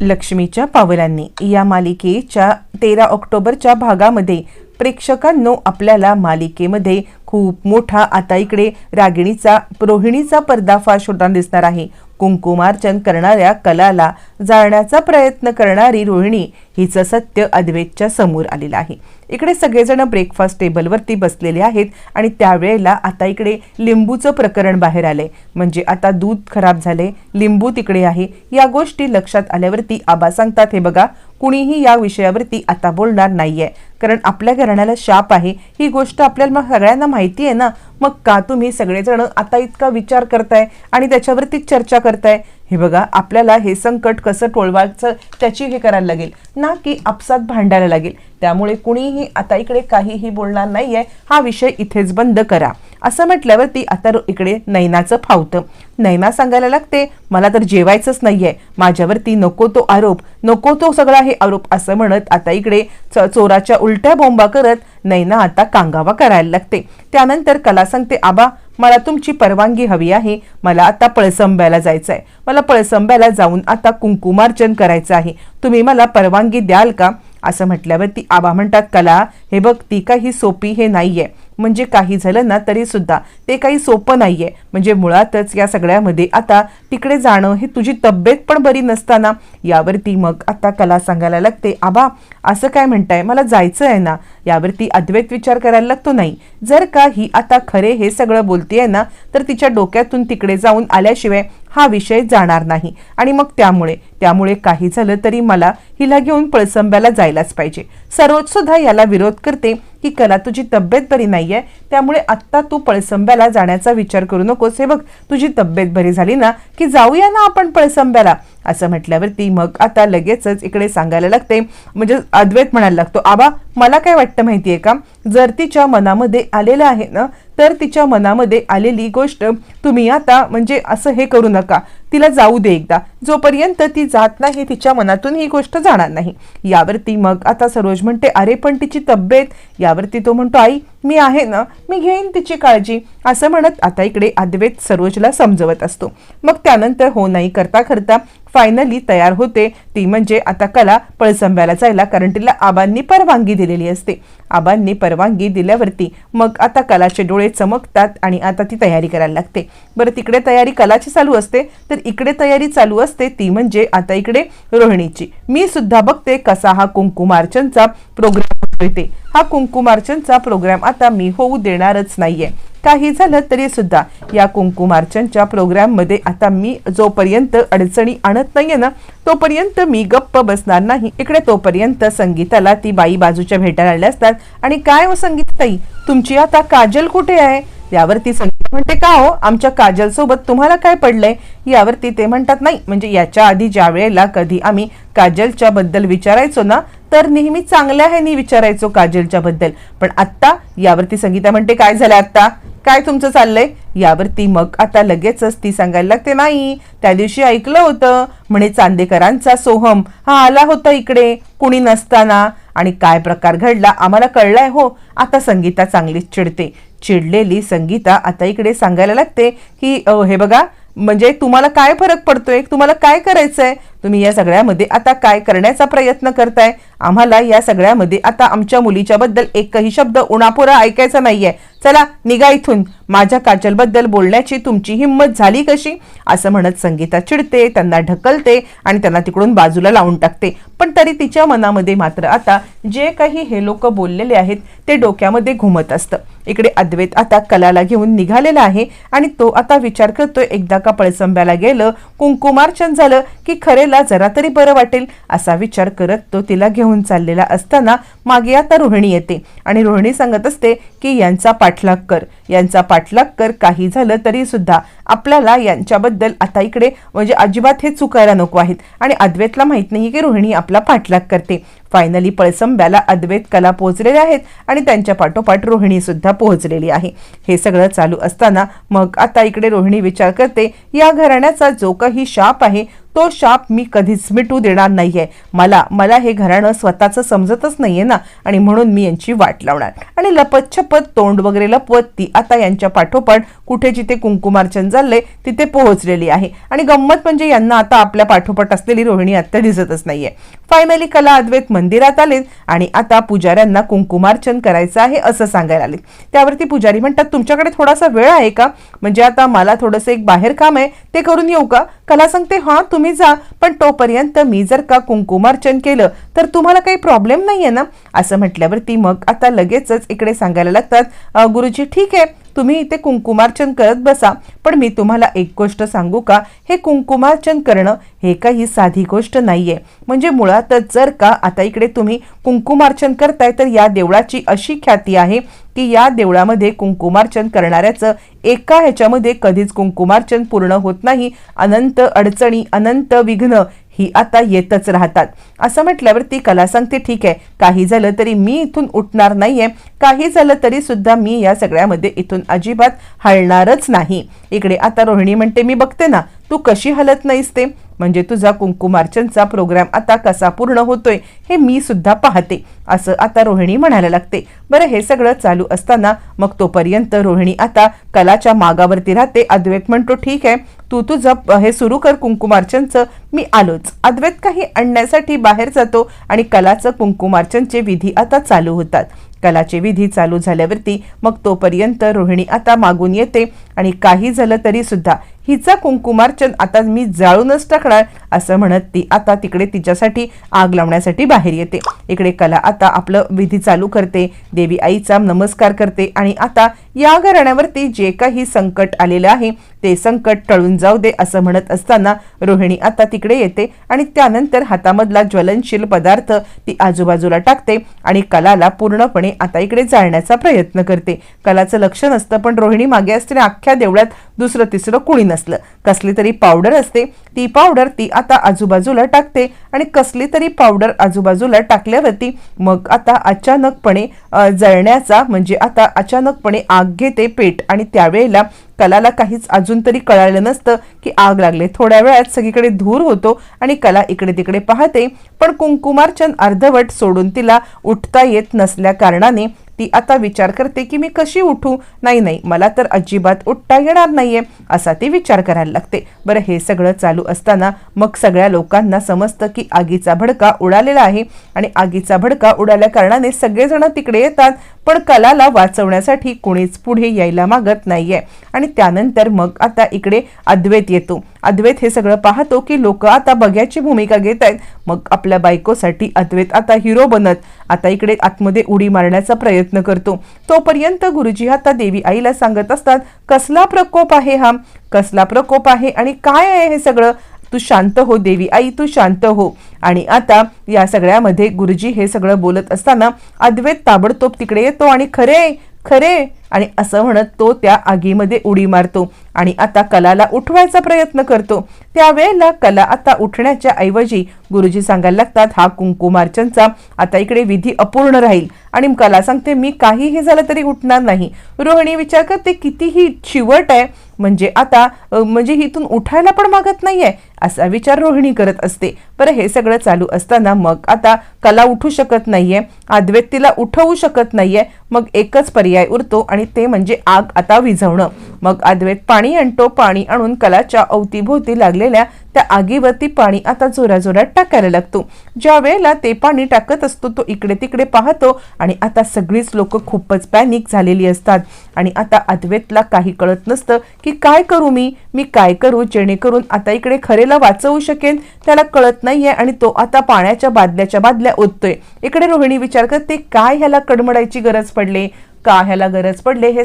लक्ष्मीच्या पावलांनी. या मालिकेच्या तेरा ऑक्टोबरच्या भागामध्ये प्रेक्षकांनो आपल्याला मालिकेमध्ये खूप मोठा आता इकडे रागिणीचा रोहिणीचा पर्दाफाश होताना दिसणार आहे. कुंकुमार्चन करणाऱ्या कलाला जाळण्याचा प्रयत्न करणारी रोहिणी हिचं सत्य अद्वैतच्या समोर आलेलं आहे. इकडे सगळेजण ब्रेकफास्ट टेबलवरती बसलेले आहेत आणि त्यावेळेला आता इकडे लिंबूचं प्रकरण बाहेर आले म्हणजे आता दूध खराब झाले लिंबू तिकडे आहे. या गोष्टी लक्षात आल्यावरती आबा सांगतात हे बघा कुणीही या विषयावरती आता बोलणार नाहीये. कारण आपल्या घराण्याला शाप आहे. ही गोष्ट आपल्याला मग सगळ्यांना माहिती आहे ना. मग का तुम्ही सगळेजण आता इतका विचार करताय आणि त्याच्यावरती चर्चा करताय? हे बघा आपल्याला हे संकट कसं टोळवायचं त्याची हे करायला लागेल. ना की आपसात भांडायला लागेल. त्यामुळे कुणीही आता इकडे काहीही बोलणार नाही आहे हा विषय इथेच बंद करा. असं म्हटल्यावरती आता इकडे नैनाचं फावतं. नैना सांगायला लागते मला तर जेवायचंच नाही आहे माझ्यावरती नको तो आरोप. नको तो सगळा हे आरोप. असं म्हणत आता इकडे च- चोराच्या उलट्या बोंबा करत नैना आता कांगावा करायला लागते. त्यानंतर कला सांगते आबा मला तुमची परवानगी हवी आहे. मला आता पळसंब्याला जायचं आहे मला पळसंब्याला जाऊन आता कुंकुमार्चन करायचं आहे. तुम्ही मला परवानगी द्याल का? असं म्हटल्यावरती आबा म्हणतात कला हे बघ ती काही सोपी हे नाहीये. म्हणजे काही झालं ना तरी सुद्धा ते काही सोपं नाहीये. म्हणजे मुळातच या सगळ्यामध्ये आता तिकडे जाणं हे तुझी तब्येत पण बरी नसताना. यावरती मग आता कला सांगायला लागते आबा असं काय म्हणताय? मला जायचं आहे ना. यावरती अद्वैत विचार करायला लागतो नाही. जर का ही आता खरे हे सगळं बोलतेय ना तर तिच्या डोक्यातून तिकडे जाऊन आल्याशिवाय हा विषय जाणार नाही. आणि मग त्यामुळे त्यामुळे काही झालं तरी मला हिला घेऊन पळसंब्याला जायलाच पाहिजे. सरोज सुद्धा याला विरोध करते की कला तुझी तब्येत बरी नाहीये त्यामुळे आत्ता तू पळसंब्याला जाण्याचा विचार करू नकोस. हे बघ तुझी तब्येत बरी झाली ना की जाऊया ना आपण पळसंब्याला? असं म्हटल्यावरती मग आता लगेचच इकडे सांगायला लागते. म्हणजे अद्वैत म्हणायला लागतो आबा मला काय वाटतं? माहितीये का? जर तिच्या मनामध्ये आलेलं आहे ना तर तिच्या मनामध्ये आलेली गोष्ट तुम्ही आता म्हणजे असं हे करू नका. तिला जाऊ दे एकदा. जोपर्यंत ती जात नाही तिच्या मनातून ही गोष्ट जाणार नाही. यावरती मग आता सरोज म्हणते अरे पण तिची तब्येत. यावरती तो म्हणतो आई मी आहे ना मी घेईन तिची काळजी. असं म्हणत आता इकडे अद्वैत सरोजला समजवत असतो. मग त्यानंतर हो नाही करता करता फायनली तयार होते. ती म्हणजे आता कला पळसंब्याला जायला कारण तिला आबांनी परवानगी दिलेली असते. आबांनी परवानगी दिल्यावरती मग आता कलाचे डोळे चमकतात आणि आता ती तयारी करायला लागते. बरं तिकडे तयारी कलाची चालू असते तर इकडे तयारी चालू असते ती म्हणजे आता इकडे रोहिणीची. मी सुद्धा बघते कसा हा कुंकुमार्चनचा प्रोग्राम होतोय ते. हा कुंकुमार्चनचा प्रोग्राम आता मी होऊ देणारच नाहीये. काही झालं तरी सुद्धा या कुंकुमार्चनच्या प्रोग्राममध्ये आता मी जोपर्यंत अडचणी आणत नाहीये ना तोपर्यंत मी गप्प बसणार नाही. इकडे तोपर्यंत संगीताला ती बाई बाजूच्या भेटायला आल्या असतात. आणि काय हो संगीताई तुमची आता काजल कुठे आहे? यावरती संगीत म्हणते का हो? आमच्या काजल सोबत तुम्हाला काय पडलंय? यावरती ते म्हणतात नाही म्हणजे याच्या आधी ज्या वेळेला कधी आम्ही काजलच्या बद्दल विचारायचो ना तर नेहमी चांगल्या ह्यानी विचारायचो काजलच्या बद्दल. पण आत्ता यावरती संगीता म्हणते काय झालं आत्ता? काय तुमचं चाललंय? यावरती मग आता लगेचच ती सांगायला लागते नाही त्या दिवशी ऐकलं होतं म्हणे चांदेकरांचा सोहम. हा आला होता इकडे कुणी नसताना. आणि काय प्रकार घडला आम्हाला कळलाय हो. आता संगीता चांगलीच चिडते. चिडलेली संगीता आता इकडे सांगायला लागते की हे बघा म्हणजे तुम्हाला काय फरक पडतोय? तुम्हाला काय करायचंय? तुम्ही या सगळ्यामध्ये आता काय करण्याचा प्रयत्न करताय? आम्हाला या सगळ्यामध्ये आता आमच्या मुलीच्या बद्दल एकही शब्द उणापुरा ऐकायचा नाहीये. चला निघा इथून. माझ्या काजलबद्दल बोलण्याची तुमची हिंमत झाली कशी? असं म्हणत संगीता चिडते त्यांना ढकलते आणि त्यांना तिकडून बाजूला लावून टाकते. पण तरी तिच्या मनामध्ये मात्र आता जे काही हे लोक बोललेले आहेत ते डोक्यामध्ये घुमत असतं. इकडे अद्वैत आता कलाला घेऊन निघालेला आहे आणि तो आता विचार करतोय एकदा का पळसंब्याला गेलं कुंकुमार्चन झालं की खरेला जरा तरी बरं वाटेल असा विचार करत तो तिला घेऊन चाललेला असताना मागे आता रोहिणी येते. आणि रोहिणी सांगत असते की यांचा पाठलाग कर. यांचा पाठलाग कर. काही झालं तरी सुद्धा आपल्याला यांच्याबद्दल आता इकडे म्हणजे अजिबात हे चुकायला नको आहेत. आणि अद्वैतला माहीत नाही की रोहिणी आपला पाठलाग करते. फायनली पळसंब्याला अद्वैत कला पोहोचलेल्या आहेत आणि त्यांच्या पाठोपाठ रोहिणी सुद्धा पोहोचलेली आहे. हे सगळं चालू असताना मग आता इकडे रोहिणी विचार करते या घराण्याचा जो काही शाप आहे तो शाप मी कधीच मिटू देणार नाहीये. मला मला हे घराणं स्वतःचं समजतच नाहीये ना. आणि म्हणून मी यांची वाट लावणार. आणि लपतछपत तोंड वगैरे लपवत ती आता यांच्या पाठोपाठ कुठे जिथे कुंकुमार्चन चाललंय तिथे पोहोचलेली आहे. आणि गंमत म्हणजे यांना आता आपल्या पाठोपाठ असलेली रोहिणी आत्ता दिसतच नाहीये. फायनली कला अद्वैत मंदिरात आलेत आणि आता पुजाऱ्यांना कुंकुमार्चन करायचं आहे असं सांगायला आले त्यावरती पुजारी म्हणतात तुमच्याकडे थोडासा वेळ आहे का? म्हणजे आता मला थोडंसं एक बाहेर काम आहे ते करून येऊ का? कला सांगते हा तुम्ही जा पण तोपर्यंत मी जर का कुंकुमार्चन केलं तर तुम्हाला काही प्रॉब्लेम नाही आहे ना? असं म्हटल्यावरती मग आता लगेचच इकडे सांगायला लागतात गुरुजी ठीक आहे तुम्ही इथे कुंकुमार्चन करत बसा. पण मी तुम्हाला एक गोष्ट सांगू का? हे कुंकुमार्चन करणं हे काही साधी गोष्ट नाहीये. म्हणजे मुळातच जर का आता इकडे तुम्ही कुंकुमार्चन करताय तर या देवळाची अशी ख्याती आहे की या देवळामध्ये कुंकुमार्चन करणाऱ्याचं एका ह्याच्यामध्ये कधीच कुंकुमार्चन पूर्ण होत नाही. अनंत अडचणी अनंत विघ्न ही आता येतच राहतात. असं म्हटल्यावर ती कला सांगते ठीक आहे काही झालं तरी मी इथून उठणार नाहीये. काही झालं तरी सुद्धा मी या सगळ्यामध्ये इथून अजिबात हलणारच नाही. इकडे आता रोहिणी म्हणते मी बघते ना तू कशी हलत नाहीस ते? म्हणजे तुझा कुंकुमार्चनचा प्रोग्राम आता कसा पूर्ण होतोय हे मी सुद्धा पाहते असं आता रोहिणी म्हणायला लागते. बरं हे सगळं चालू असताना मग तोपर्यंत रोहिणी आता कलाच्या मागावरती राहते. अद्वैत म्हणतो ठीक आहे तू तुझं हे सुरू कर कुंकुमार्चनचं मी आलोच. अद्वैत काही आणण्यासाठी बाहेर जातो आणि कलाचं कुंकुमार्चनचे विधी आता चालू होतात. कलाचे विधी चालू झाल्यावरती मग तोपर्यंत रोहिणी आता मागून येते आणि काही झालं तरी सुद्धा हिचा कुंकुमार्चन आता मी जाळूनच टाकणार असं म्हणत ती आता तिकडे तिच्यासाठी आग लावण्यासाठी बाहेर येते. इकडे कला आता आपलं विधी चालू करते देवी आईचा नमस्कार करते आणि आता या घराण्यावरती जे काही संकट आलेलं आहे ते संकट टळून जाऊ दे असं म्हणत असताना रोहिणी आता तिकडे येते आणि त्यानंतर हातामधला ज्वलनशील पदार्थ ती आजूबाजूला टाकते आणि कलाला पूर्णपणे आता इकडे जाळण्याचा प्रयत्न करते. कलाचं लक्ष नसतं पण रोहिणी मागे असते आणि अख्ख्या देवळात दुसरं तिसरं कुणी नसलं. कसली तरी पावडर असते ती पावडर ती आता आजूबाजूला टाकते आणि कसली तरी पावडर आजूबाजूला टाकल्यावरती मग आता अचानकपणे जळण्याचा म्हणजे आता अचानकपणे आग घेते पेट आणि त्यावेळेला कलाला काहीच अजून तरी कळालं नसतं की आग लागले. थोड्या वेळात सगळीकडे धूर होतो आणि कला इकडे तिकडे पाहते पण कुंकुमार्चन अर्धवट सोडून तिला उठता येत नसल्या कारणाने ती आता विचार करते की मी कशी उठू? नाही नाही मला तर अजिबात उठता येणार नाहीये असा ती विचार करायला लागते. बरं हे सगळं चालू असताना मग सगळ्या लोकांना समजतं की आगीचा भडका उडालेला आहे आणि आगीचा भडका उडाल्या कारणाने सगळेजण तिकडे येतात पण कलाला वाचवण्यासाठी कोणीच पुढे यायला मागत नाहीये. आणि त्यानंतर मग आता इकडे अद्वैत येतो. अद्वैत हे सगळं पाहतो की लोक आता बघ्याची भूमिका घेत आहेत. मग आपल्या बायकोसाठी अद्वैत आता हिरो बनत आता इकडे आतमध्ये उडी मारण्याचा प्रयत्न करतो. तोपर्यंत गुरुजी आता देवी आईला सांगत असतात कसला प्रकोप आहे हा? कसला प्रकोप आहे आणि काय आहे हे सगळं? तू शांत हो देवी आई तू शांत हो. आणि आता या सगळ्यामध्ये गुरुजी हे सगळं बोलत असताना अद्वैत ताबडतोब तिकडे येतो आणि खरे खरे आणि असं म्हणत तो त्या आगीमध्ये उडी मारतो आणि आता कलाला उठवायचा प्रयत्न करतो. त्यावेळेला कला आता उठण्याच्या ऐवजी गुरुजी सांगायला लागतात हा कुंकुमार्चनचा आता इकडे विधी अपूर्ण राहील आणि कला सांगते मी काहीही झालं तरी उठणार नाही. रोहिणी विचार करते कितीही चिवट आहे म्हणजे आता म्हणजे इथून उठायला पण मागत नाहीये असा विचार रोहिणी करत असते. बरं हे सगळं चालू असताना मग आता कला उठू शकत नाहीये आहे तिला उठवू शकत नाहीये मग एकच पर्याय उरतो आणि ते म्हणजे आग आता विझवणं. मग अद्वैत पाणी आणतो. पाणी आणून कलाच्या अवतीभोवती लागलेल्या त्या आगीवरती पाणी आता जोराजोरात टाकायला लागतो. ज्या वेळेला ते पाणी टाकत असतो तो इकडे तिकडे पाहतो आणि आता सगळीच लोक खूपच पॅनिक झालेली असतात. आणि आता अद्वैतला काही कळत नसतं की काय करू मी? मी काय करू? जेणेकरून आता इकडे खरेला वाचवू शकेन? त्याला कळत नाहीये आणि तो आता पाण्याच्या बादल्याच्या बादल्या ओततोय. इकडे रोहिणी विचार करते काय ह्याला कडमडायची गरज पडली? का ह्याला गरज पडले हे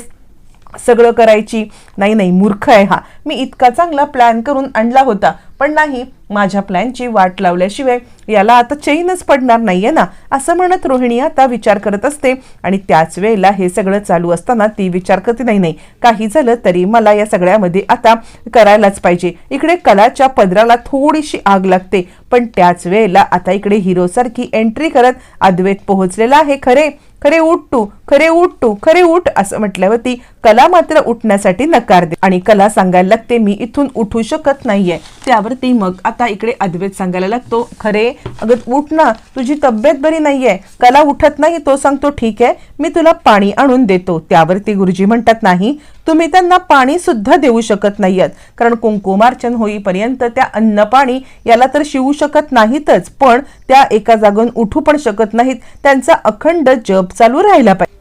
सगळं करायची. नाही नाही मूर्ख आहे हा. मी इतका चांगला प्लॅन करून आणला होता पण नाही माझ्या प्लॅनची वाट लावल्याशिवाय याला आता चैनच पडणार नाहीये ना असं म्हणत रोहिणी आता विचार करत असते. आणि त्याच वेळेला हे सगळं चालू असताना ती विचार करते नाही नाही काही झालं तरी मला या सगळ्यामध्ये आता करायलाच पाहिजे. इकडे कलाच्या पदराला थोडीशी आग लागते पण त्याच वेळेला आता इकडे हिरोसारखी एंट्री करत अद्वैत पोहोचलेला आहे खरे. खरे उठ तू खरे उठ तू खरे उठ असं म्हटल्यावरती कला मात्र उठण्यासाठी नकार दे. आणि कला सांगायला लागते मी इथून उठू शकत नाहीये. त्यावरती मग आता इकडे अद्वैत सांगायला लागतो खरे अगं उठ ना तुझी तब्येत बरी नाहीये. कला उठत नाही तो सांगतो ठीक आहे मी तुला पाणी आणून देतो. त्यावरती गुरुजी म्हणतात नाही तुम्ही त्यांना पाणी सुद्धा देऊ शकत नाहीयेत. कारण कुंकुमार्चन होईपर्यंत त्या अन्न पाणी याला तर शिवू शकत नाहीतच पण त्या एका जागून उठू पण शकत नाहीत. त्यांचा अखंड जप चालू राहिला पाहिजे.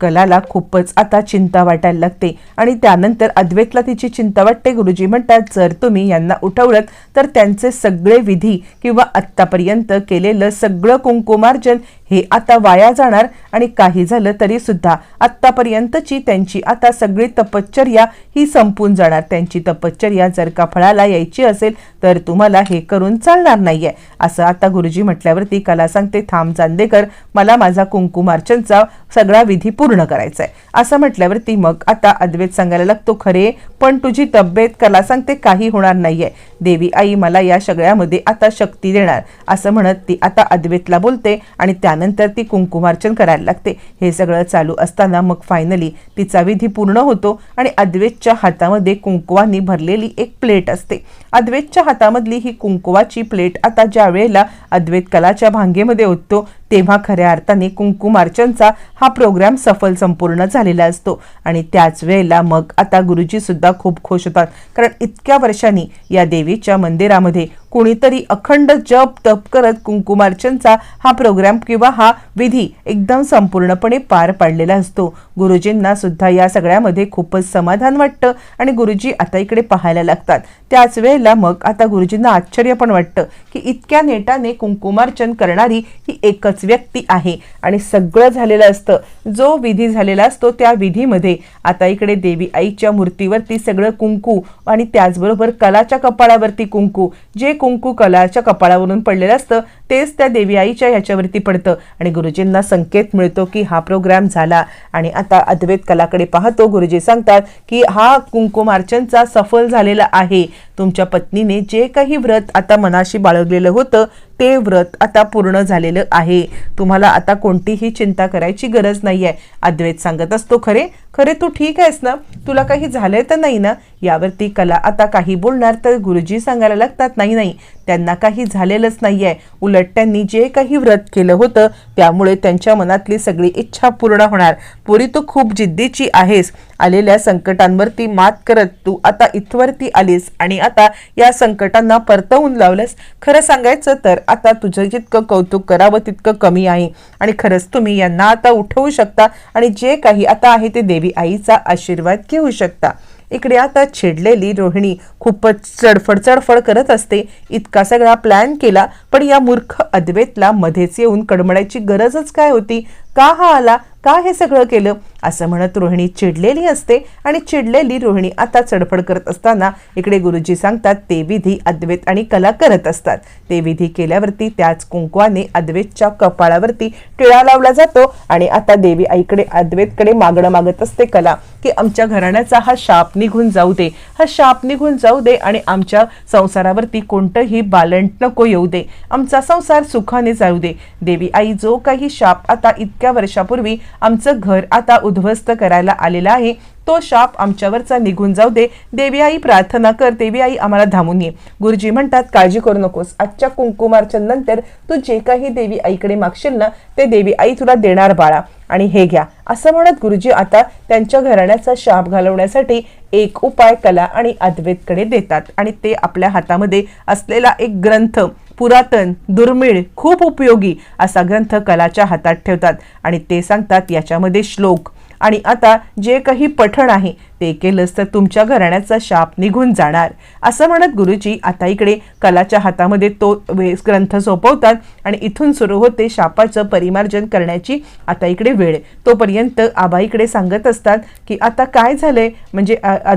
कलाला खूपच आता चिंता वाटायला लागते. आणि त्यानंतर अद्वैतला तिची चिंता वाटते. गुरुजी म्हणतात जर तुम्ही यांना उठवलं तर त्यांचे सगळे विधी किंवा आत्तापर्यंत केलेलं सगळं कुंकुमार्जन हे आता वाया जाणार आणि काही झालं तरी सुद्धा आत्तापर्यंतची त्यांची आता सगळी तपश्चर्या ही संपून जाणार. त्यांची तपश्चर्या जर का फळाला यायची असेल तर तुम्हाला हे करून चालणार नाहीये. असं आता गुरुजी म्हटल्यावरती कला सांगते थांब चांदेकर मला माझा कुंकुमार्चनचा सगळा विधी पूर्ण करायचा आहे असं म्हटल्यावरती मग आता अद्वैत सांगायला लागतो खरे पण तुझी तब्येत कला सांगते काही होणार नाहीये. देवी आई मला या सगळ्यामध्ये आता शक्ती देणार. असं म्हणत ती आता अद्वैतला बोलते आणि त्यानंतर ती कुंकुमार्चन करायला लागते. हे सगळं चालू असताना मग फायनली तिचा विधी पूर्ण होतो आणि अद्वेतच्या हातामध्ये कुंकुवानी भरलेली एक प्लेट असते. अद्वैतच्या हातामधली ही कुंकुवाची प्लेट आता ज्या वेळेला अद्वैत कलाच्या भांगेमध्ये ओततो तेव्हा खऱ्या अर्थाने कुंकुमार्चनचा हा प्रोग्राम सफल संपूर्ण झालेला असतो. आणि त्याच वेळेला मग आता गुरुजी सुद्धा खूप खुश होतात. कारण इतक्या वर्षांनी या देवीच्या मंदिरामध्ये कोणीतरी अखंड जप तप करत कुंकुमार्चनचा हा प्रोग्राम किंवा हा विधी एकदम संपूर्णपणे पार पाडलेला असतो. गुरुजींना सुद्धा या सगळ्यामध्ये खूपच समाधान वाटतं आणि गुरुजी आता इकडे पाहायला लागतात. त्याच वेळेला मग आता गुरुजींना आश्चर्य पण वाटतं की इतक्या नेटाने कुंकुमार्चन करणारी ही एकच व्यक्ती आहे आणि सगळं झालेलं असतं. जो विधी झालेला असतो त्या विधीमध्ये. आता इकडे देवी आईच्या मूर्तीवरती सगळं कुंकू आणि त्याचबरोबर कलाच्या कपाळावरती कुंकू. जे कुंकू कलाच्या कपाळावरून पडलेलं असतं तेच त्या देवी आईच्या ह्याच्यावरती पडतं. आणि गुरुजींना संकेत मिळतो की हा प्रोग्राम झाला. आणि आता अद्वैत कलाकडे पाहतो. गुरुजी सांगतात की हा कुंकुमार्चनचा सफल झालेला आहे. तुमच्या पत्नीने जे काही व्रत आता मनाशी बाळगलेलं होतं ते व्रत आता पूर्ण झालेलं आहे. तुम्हाला आता कोणतीही चिंता करायची गरज नाही आहे अद्वैत सांगत असतो खरे खरे तू ठीक आहेस ना? तुला काही झालंय तर नाही ना? यावरती कला आता काही बोलणार तर गुरुजी सांगायला लागतात नाही नाही त्यांना काही झालेलंच नाही आहे उलट त्यांनी जे काही व्रत केलं होतं त्यामुळे त्यांच्या मनातली सगळी इच्छा पूर्ण होणार. पुरी तू खूप जिद्दीची आहेस. आलेल्या संकटांवरती मात करत तू आता इथवरती आलीस आणि आता या संकटांना परतवून लावलंस. खरं सांगायचं तर आता तुझं जितकं कौतुक करावं तितकं कमी आहे. आणि खरंच तुम्ही यांना आता उठवू शकता आणि जे काही आता आहे ते देवी आईचा आशीर्वाद घेऊ शकता. इकडे आता चिडलेली रोहिणी खूपच चडफड चडफड करत असते. इतका सगळा प्लॅन केला पण या मूर्ख अद्वैतला मध्येच येऊन कडमडायची गरजच काय होती? का हा आला? का हे सगळं केलं? असं म्हणत रोहिणी चिडलेली असते आणि चिडलेली रोहिणी आता चडफड करत असताना इकडे गुरुजी सांगतात ते विधी अद्वैत आणि कला करत असतात. ते विधी केल्यावरती त्याच कुंकवाने अद्वैतच्या कपाळावरती टिळा लावला जातो आणि आता देवी आईकडे अद्वैतकडे मागणं मागत असते कला की आमच्या घराण्याचा हा शाप निघून जाऊ दे. हा शाप निघून जाऊ दे आणि आमच्या संसारावरती कोणतंही बालंट नको येऊ दे. आमचा संसार सुखाने जाऊ दे. देवी आई जो काही शाप आता इतक्या वर्षापूर्वी आमचं घर आता उद्ध्वस्त करायला आलेला आहे. तो शाप आमच्यावरचा निघून जाऊ दे. देवी आई प्रार्थना कर. देवी आई आम्हाला धामून ये. गुरुजी म्हणतात काळजी करू नकोस. आजच्या कुंकुमार्चन नंतर तू जे काही देवी आईकडे मागशील ना ते देवी आई तुला देणार बाळा. आणि हे घ्या. असं म्हणत गुरुजी आता त्यांच्या घराण्याचा शाप घालवण्यासाठी एक उपाय कला आणि अद्वैतकडे देतात. आणि ते आपल्या हातामध्ये असलेला एक ग्रंथ पुरातन दुर्मिळ खूप उपयोगी असा ग्रंथ कलाच्या हातात ठेवतात. आणि ते सांगतात याच्यामध्ये श्लोक आणि आता जे काही पठण आहे ते केलंच तर तुमच्या घराण्याचा शाप निघून जाणार. असं म्हणत गुरुजी आता इकडे कलाच्या हातामध्ये तो वे- ग्रंथ सोपवतात आणि इथून सुरू होते शापाचं परिमार्जन करण्याची आता इकडे वेळ. तोपर्यंत आबाईकडे सांगत असतात की आता काय झालंय? म्हणजे अ-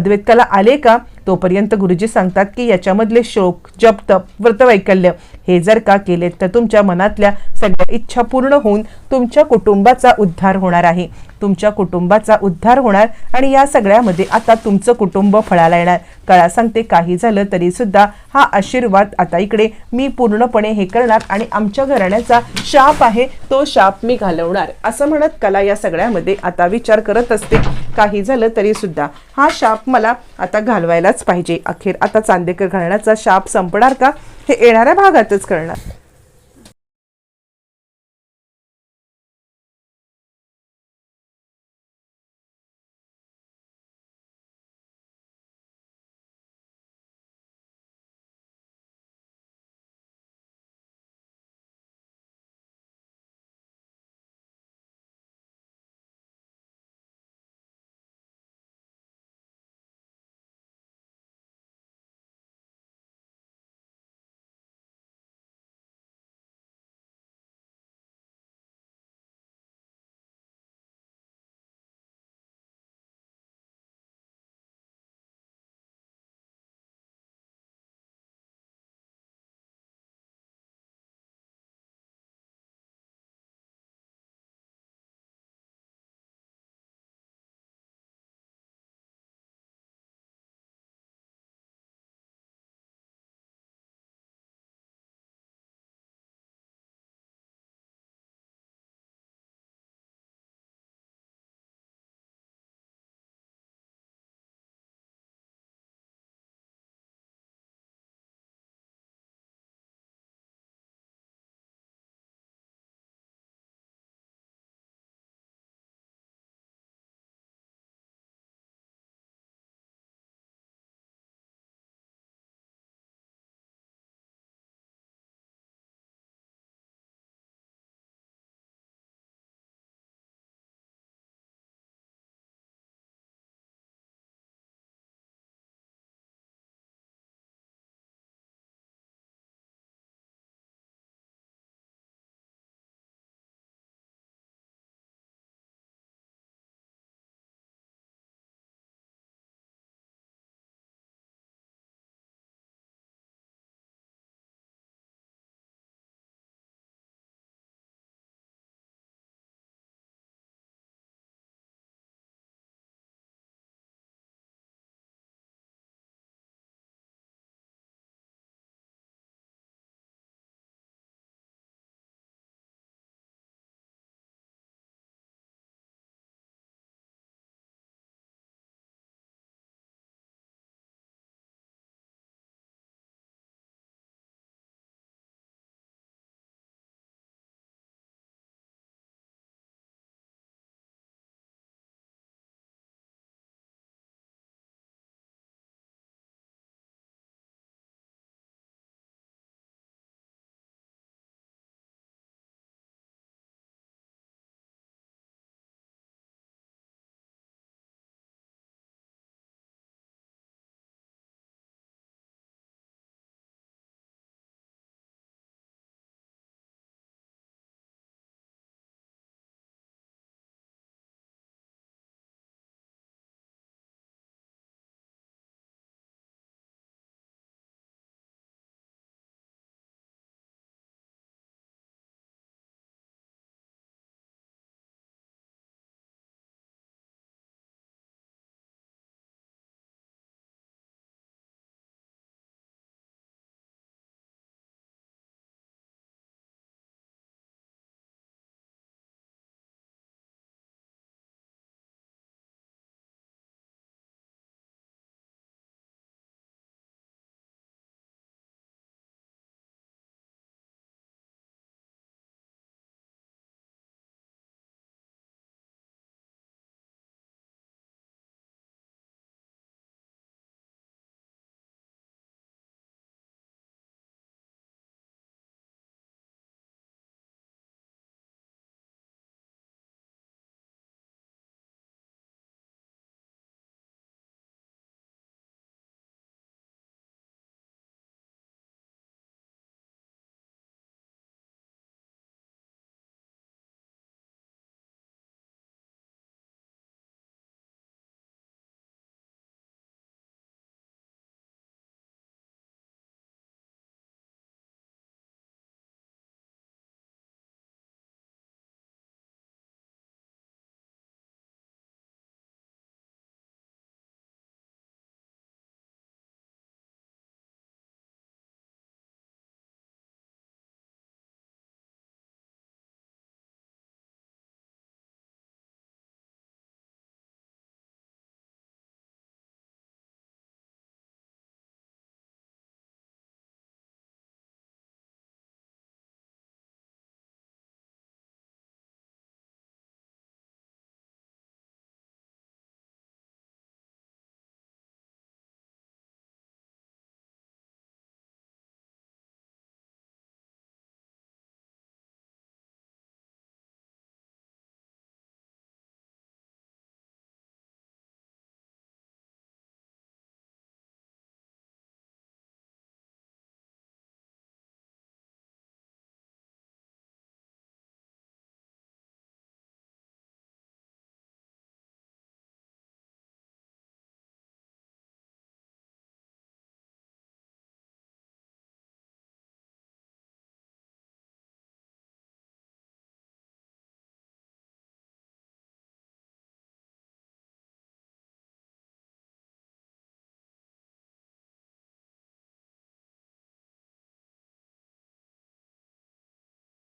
आले का? तोपर्यंत गुरुजी सांगतात की याच्यामधले शोक जप तप व्रतवैकल्य हे जर का केलेत तर तुमच्या मनातल्या सगळ्या इच्छा पूर्ण होऊन तुमच्या कुटुंबाचा उद्धार होणार आहे. तुमच्या कुटुंबाचा उद्धार होणार आणि या सगळ्यामध्ये आता तुमचं कुटुंब फळाला येणार. कळा सांगते काही झालं तरी सुद्धा हा आशीर्वाद आता इकडे. मी पूर्णपणे हे करणार आणि आमच्या घराण्याचा शाप आहे तो शाप मी घालवणार. असं म्हणत कला या सगळ्यामध्ये आता विचार करत असते. काही झालं तरी सुद्धा हा शाप मला आता घालवायलाच पाहिजे. अखेर आता चांदेकर घराण्याचा शाप संपणार का? हे येणाऱ्या भागातच करणार